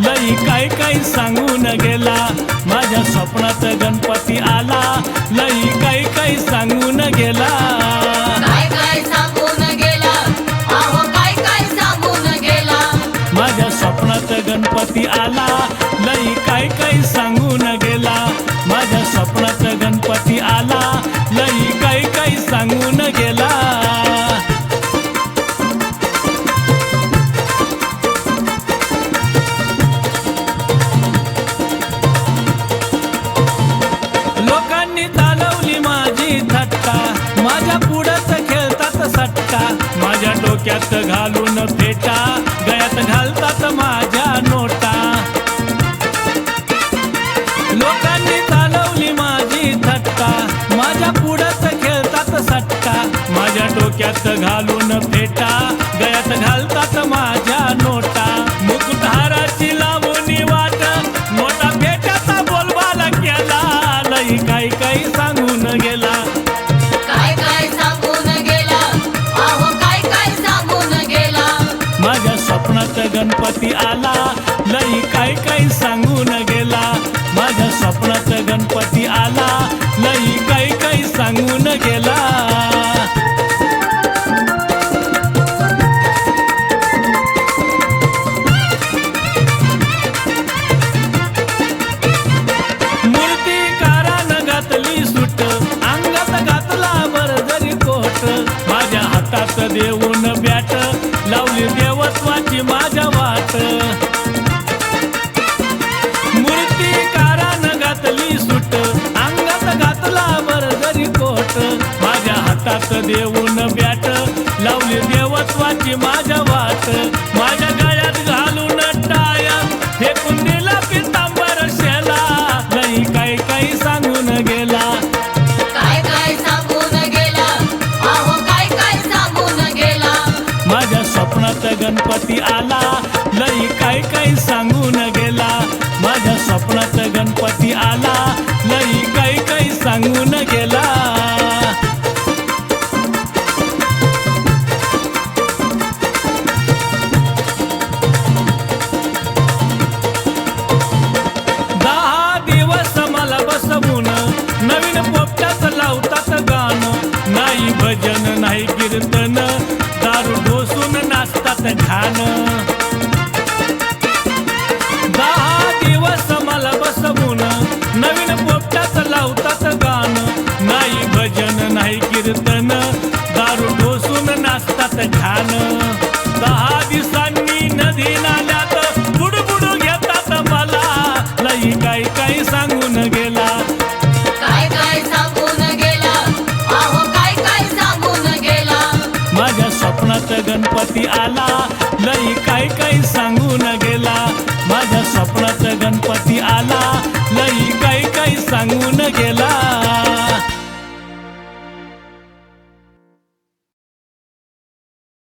लई काय काय सांगून गेला. माझ्या स्वप्नात गणपती आला. लई काय काय सांगून गेला? माझ्या स्वप्नात गणपती आला. लई काय काय सांगून गेला. माझ्या स्वप्नात गणपती आला. डोक्यात घालून फेटा गळ्यात घालतात माझ्या नोटा. लोकांनी चालवली माझी थट्टा माझ्या पुढंच खेळतात सट्टा. माझ्या डोक्यात घालून फेटा गळ्यात घालतात माझ्या नोटा. गणपती आला. लई काय काय सांगून गेला. माझ्या स्वप्नात गणपती आला. लई काय काय सांगून गेला. हातात देऊन बॅट लावली देवत्वाची माझ्या वाट. माझ्या गळ्यात घालून टाया. फेकून दिला पितांबर शेला. नाही काही काही सांगून गेला. काय काय सांगून गेला? अहो काय काय सांगून गेला? माझ्या स्वप्नात गणपती आला. लई काय काय सांगून भजन नाही कीर्तन दारू ढोसून नाचतात घाण दहा दिवस मला बसवून नवीन पोपटाच लावतात गाणं नाही भजन नाही कीर्तन गणपती आला. लई काय काय सांगून गेला. माझ्या स्वप्नात गणपती आला. लई काय काय सांगून गेला.